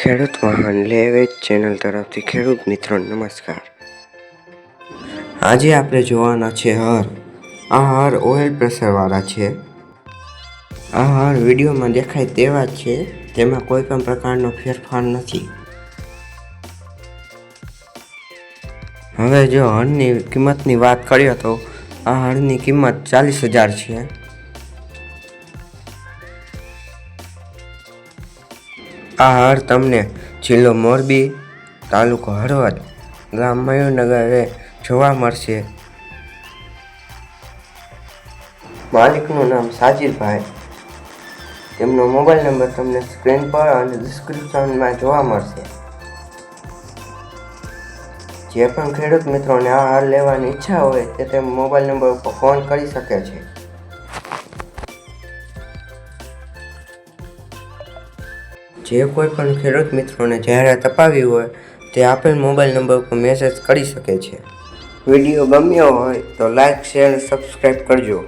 ખેડૂત વાહન લેવેજ ચેનલ તરફથી ખેડૂત મિત્રો, નમસ્કાર. આજે આપણે જોવાના છે હર આ હર ઓઇલ પ્રેશરવાળા છે. આ હર વિડીયોમાં દેખાય તેવા છે, તેમાં કોઈ પણ પ્રકારનો ફેરફાર નથી. હવે જો હળની કિંમતની વાત કરીએ તો આ હળની કિંમત ચાલીસ હજાર છે. આ હાર તમને જિલ્લો મોરબી તાલુકો હળવદ ગામ મયુરનગરે જોવા મળશે. માલિકનું નામ સાજીરભાઈ તેમનો મોબાઈલ નંબર તમને સ્ક્રીન પર અને ડિસ્ક્રિપ્શનમાં જોવા મળશે. જે પણ ખેડૂત મિત્રોને આ હાર લેવાની ઈચ્છા હોય તે તે મોબાઈલ નંબર ઉપર ફોન કરી શકે છે. જે કોઈ પણ ખેડૂત મિત્રોને જાહેરાત અપાવી હોય, તે આપેલ મોબાઈલ નંબર પર મેસેજ કરી શકે છે. વીડિયો ગમ્યો હોય તો લાઈક શેર સબસ્ક્રાઈબ કરજો.